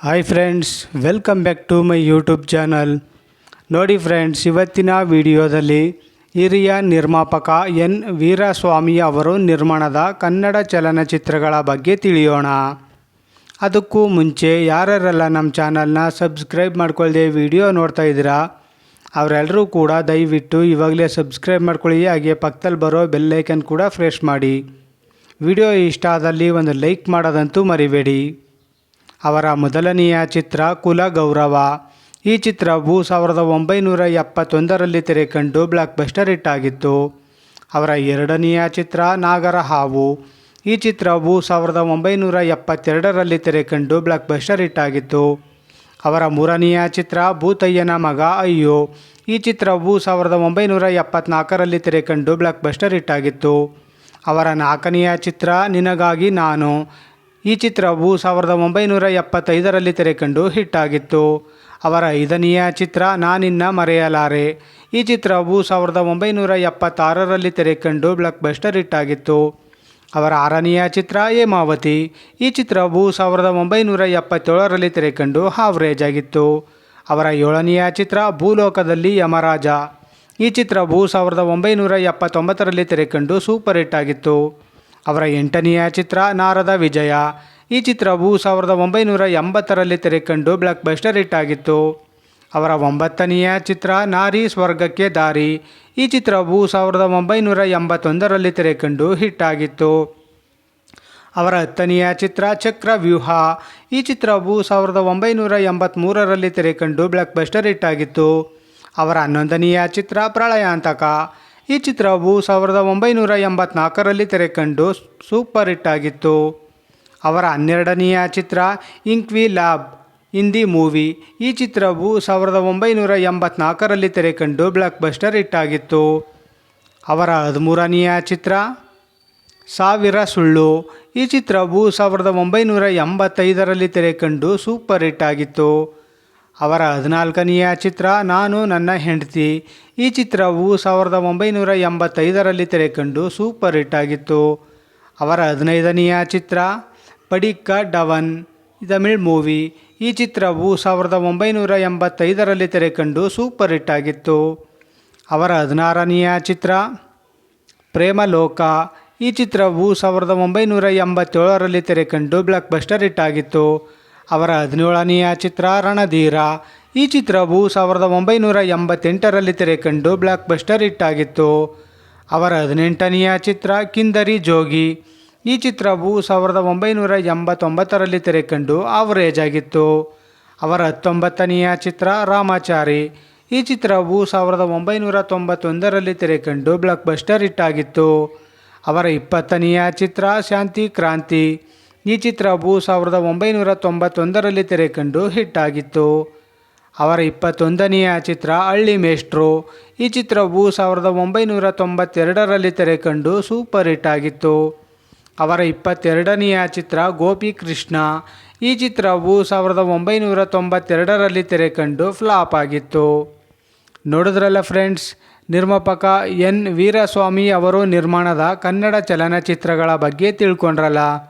Hi friends welcome back to my YouTube channel ನೋಡಿ friends ಇವತ್ತಿನ ವಿಡಿಯೋದಲ್ಲಿ ಹಿರಿಯ ನಿರ್ಮಾಪಕ ಎನ್ ವೀರಸ್ವಾಮಿ ಅವರು ನಿರ್ಮಾಣದ ಕನ್ನಡ ಚಲನಚಿತ್ರಗಳ ಬಗ್ಗೆ ತಿಳಿಯೋಣ. ಅದಕ್ಕೂ ಮುಂಚೆ ಯಾರ್ಯಾರೆಲ್ಲ ನಮ್ಮ ಚಾನಲ್ನ ಸಬ್ಸ್ಕ್ರೈಬ್ ಮಾಡ್ಕೊಳ್ಳದೆ ವಿಡಿಯೋ ನೋಡ್ತಾ ಇದ್ದೀರಾ ಅವರೆಲ್ಲರೂ ಕೂಡ ದಯವಿಟ್ಟು ಇವಾಗಲೇ ಸಬ್ಸ್ಕ್ರೈಬ್ ಮಾಡ್ಕೊಳ್ಳಿ, ಹಾಗೆ ಪಕ್ಕದಲ್ಲಿ ಬರೋ ಬೆಲ್ಲೈಕನ್ ಕೂಡ ಫ್ರೆಶ್ ಮಾಡಿ. ವಿಡಿಯೋ ಇಷ್ಟ ಆದಲ್ಲಿ ಒಂದು ಲೈಕ್ ಮಾಡೋದಂತೂ ಮರಿಬೇಡಿ. ಅವರ ಮೊದಲನೆಯ ಚಿತ್ರ ಕುಲ ಗೌರವ ಈ ಚಿತ್ರವು ಸಾವಿರದ ಒಂಬೈನೂರ ಎಪ್ಪತ್ತೊಂದರಲ್ಲಿ ತೆರೆಕಂಡು ಬ್ಲಾಕ್ ಬಸ್ಟರ್ ಹಿಟ್ ಆಗಿತ್ತು. ಅವರ ಎರಡನೆಯ ಚಿತ್ರ ನಾಗರ ಹಾವು. ಈ ಚಿತ್ರವು ಸಾವಿರದ ಒಂಬೈನೂರ ಎಪ್ಪತ್ತೆರಡರಲ್ಲಿ ತೆರೆಕಂಡು ಬ್ಲಾಕ್ ಬಸ್ಟರ್ ಹಿಟ್ ಆಗಿತ್ತು. ಅವರ ಮೂರನೆಯ ಚಿತ್ರ ಭೂತಯ್ಯನ ಮಗ ಅಯ್ಯೋ. ಈ ಚಿತ್ರವು ಸಾವಿರದ ಒಂಬೈನೂರ ಎಪ್ಪತ್ನಾಲ್ಕರಲ್ಲಿ ತೆರೆಕಂಡು ಬ್ಲಾಕ್ ಬಸ್ಟರ್ ಹಿಟ್ ಆಗಿತ್ತು. ಅವರ ನಾಲ್ಕನೆಯ ಚಿತ್ರ ನಿನಗಾಗಿ ನಾನು. ಈ ಚಿತ್ರವು ಸಾವಿರದ ಒಂಬೈನೂರ ಎಪ್ಪತ್ತೈದರಲ್ಲಿ ತೆರೆಕಂಡು ಹಿಟ್ ಆಗಿತ್ತು ಅವರ ಐದನೆಯ ಚಿತ್ರ ನಾನಿನ್ನ ಮರೆಯಲಾರೆ. ಈ ಚಿತ್ರವು ಸಾವಿರದ ಒಂಬೈನೂರ ಎಪ್ಪತ್ತಾರರಲ್ಲಿ ತೆರೆಕಂಡು ಬ್ಲಾಕ್ ಬಸ್ಟರ್ ಹಿಟ್ ಆಗಿತ್ತು ಅವರ ಆರನೆಯ ಚಿತ್ರ ಹೇಮಾವತಿ. ಈ ಚಿತ್ರವು ಸಾವಿರದ ಒಂಬೈನೂರ ಎಪ್ಪತ್ತೇಳರಲ್ಲಿ ತೆರೆಕಂಡು ಹಾವ್ರೇಜ್ ಆಗಿತ್ತು ಅವರ ಏಳನೆಯ ಚಿತ್ರ ಭೂಲೋಕದಲ್ಲಿ ಯಮರಾಜ. ಈ ಚಿತ್ರವು ಸಾವಿರದ ಒಂಬೈನೂರ ಎಪ್ಪತ್ತೊಂಬತ್ತರಲ್ಲಿ ತೆರೆಕಂಡು ಸೂಪರ್ ಹಿಟ್ ಆಗಿತ್ತು ಅವರ ಎಂಟನೆಯ ಚಿತ್ರ ನಾರದ ವಿಜಯ. ಈ ಚಿತ್ರವು ಸಾವಿರದ ಒಂಬೈನೂರ ಎಂಬತ್ತರಲ್ಲಿ ತೆರೆಕಂಡು ಬ್ಲಾಕ್ ಬಸ್ಟರ್ ಹಿಟ್ ಆಗಿತ್ತು. ಅವರ ಒಂಬತ್ತನೆಯ ಚಿತ್ರ ನಾರಿ ಸ್ವರ್ಗಕ್ಕೆ ದಾರಿ. ಈ ಚಿತ್ರವು ಸಾವಿರದ ಒಂಬೈನೂರ ಎಂಬತ್ತೊಂದರಲ್ಲಿ ತೆರೆಕಂಡು ಹಿಟ್ ಆಗಿತ್ತು. ಅವರ ಹತ್ತನೆಯ ಚಿತ್ರ ಚಕ್ರವ್ಯೂಹ ಈ ಚಿತ್ರವು ಸಾವಿರದ ಒಂಬೈನೂರ ಎಂಬತ್ತ್ಮೂರರಲ್ಲಿ ತೆರೆಕಂಡು ಬ್ಲಾಕ್ ಬಸ್ಟರ್ ಹಿಟ್ ಆಗಿತ್ತು. ಅವರ ಹನ್ನೊಂದನೆಯ ಚಿತ್ರ ಪ್ರಳಯಾಂತಕ. ಈ ಚಿತ್ರವು ಸಾವಿರದ ಒಂಬೈನೂರ ಎಂಬತ್ನಾಲ್ಕರಲ್ಲಿ ತೆರೆಕಂಡು ಸೂಪರ್ ಹಿಟ್ ಆಗಿತ್ತು. ಅವರ ಹನ್ನೆರಡನೆಯ ಚಿತ್ರ ಇಂಕ್ವಿ ಲ್ಯಾಬ್ ಹಿಂದಿ ಮೂವಿ. ಈ ಚಿತ್ರವು ಸಾವಿರದ ಒಂಬೈನೂರ ಎಂಬತ್ನಾಲ್ಕರಲ್ಲಿ ತೆರೆಕಂಡು ಬ್ಲಾಕ್ ಬಸ್ಟರ್ ಹಿಟ್ ಆಗಿತ್ತು. ಅವರ ಹದಿಮೂರನೆಯ ಚಿತ್ರ ಸಾವಿರ ಸುಳ್ಳು. ಈ ಚಿತ್ರವು ಸಾವಿರದ ಒಂಬೈನೂರ ಎಂಬತ್ತೈದರಲ್ಲಿ ತೆರೆಕಂಡು ಸೂಪರ್ ಹಿಟ್ ಆಗಿತ್ತು. ಅವರ ಹದಿನಾಲ್ಕನೆಯ ಚಿತ್ರ, ನಾನು ನನ್ನ ಹೆಂಡತಿ ಈ ಚಿತ್ರವು ಸಾವಿರದ ಒಂಬೈನೂರ ಎಂಬತ್ತೈದರಲ್ಲಿ ತೆರೆಕಂಡು ಸೂಪರ್ ಹಿಟ್ ಆಗಿತ್ತು. ಅವರ ಹದಿನೈದನೆಯ ಚಿತ್ರ, ಪಡಿಕ್ಕ ಡವನ್ ತಮಿಳ್ ಮೂವಿ. ಈ ಚಿತ್ರವು ಸಾವಿರದ ಒಂಬೈನೂರ ಎಂಬತ್ತೈದರಲ್ಲಿ ತೆರೆಕಂಡು ಸೂಪರ್ ಹಿಟ್ ಆಗಿತ್ತು. ಅವರ ಹದಿನಾರನೆಯ ಚಿತ್ರ, ಪ್ರೇಮಲೋಕ ಈ ಚಿತ್ರವು ಸಾವಿರದ ಒಂಬೈನೂರ ಎಂಬತ್ತೇಳರಲ್ಲಿ ತೆರೆಕಂಡು ಬ್ಲಾಕ್ ಬಸ್ಟರ್ ಹಿಟ್ ಆಗಿತ್ತು. ಅವರ ಹದಿನೇಳನೆಯ ಚಿತ್ರ ರಣಧೀರ. ಈ ಚಿತ್ರವು ಸಾವಿರದ ಒಂಬೈನೂರ ಎಂಬತ್ತೆಂಟರಲ್ಲಿ ತೆರೆಕಂಡು ಬ್ಲಾಕ್ ಬಸ್ಟರ್ ಹಿಟ್ ಆಗಿತ್ತು. ಅವರ ಹದಿನೆಂಟನೆಯ ಚಿತ್ರ ಕಿಂದರಿ ಜೋಗಿ. ಈ ಚಿತ್ರವು ಸಾವಿರದ ಒಂಬೈನೂರ ಎಂಬತ್ತೊಂಬತ್ತರಲ್ಲಿ ತೆರೆಕಂಡು ಆವರೇಜ್ ಆಗಿತ್ತು. ಅವರ ಹತ್ತೊಂಬತ್ತನೆಯ ಚಿತ್ರ ರಾಮಾಚಾರಿ. ಈ ಚಿತ್ರವು ಸಾವಿರದ ಒಂಬೈನೂರ ತೊಂಬತ್ತೊಂದರಲ್ಲಿ ತೆರೆಕಂಡು ಬ್ಲಾಕ್ ಬಸ್ಟರ್ ಹಿಟ್ ಆಗಿತ್ತು. ಅವರ ಇಪ್ಪತ್ತನೆಯ ಚಿತ್ರ ಶಾಂತಿ ಕ್ರಾಂತಿ. ಈ ಚಿತ್ರವು ಸಾವಿರದ ಒಂಬೈನೂರ ತೊಂಬತ್ತೊಂದರಲ್ಲಿ ತೆರೆಕಂಡು ಹಿಟ್ ಆಗಿತ್ತು ಅವರ ಇಪ್ಪತ್ತೊಂದನೆಯ ಚಿತ್ರ ಹಳ್ಳಿ ಮೇಷ್ಟ್ರು. ಈ ಚಿತ್ರವು ಸಾವಿರದ ಒಂಬೈನೂರ ತೊಂಬತ್ತೆರಡರಲ್ಲಿ ತೆರೆಕಂಡು ಸೂಪರ್ ಹಿಟ್ ಆಗಿತ್ತು. ಅವರ ಇಪ್ಪತ್ತೆರಡನೆಯ ಚಿತ್ರ ಗೋಪಿ ಕೃಷ್ಣ ಈ ಚಿತ್ರವು ಸಾವಿರದ ಒಂಬೈನೂರ ತೊಂಬತ್ತೆರಡರಲ್ಲಿ ತೆರೆಕಂಡು ಫ್ಲಾಪ್ ಆಗಿತ್ತು. ನೋಡಿದ್ರಲ್ಲ ಫ್ರೆಂಡ್ಸ್, ನಿರ್ಮಾಪಕ ಎನ್. ವೀರಸ್ವಾಮಿ ಅವರು ನಿರ್ಮಾಣದ ಕನ್ನಡ ಚಲನಚಿತ್ರಗಳ ಬಗ್ಗೆ ತಿಳ್ಕೊಂಡ್ರಲ್ಲ.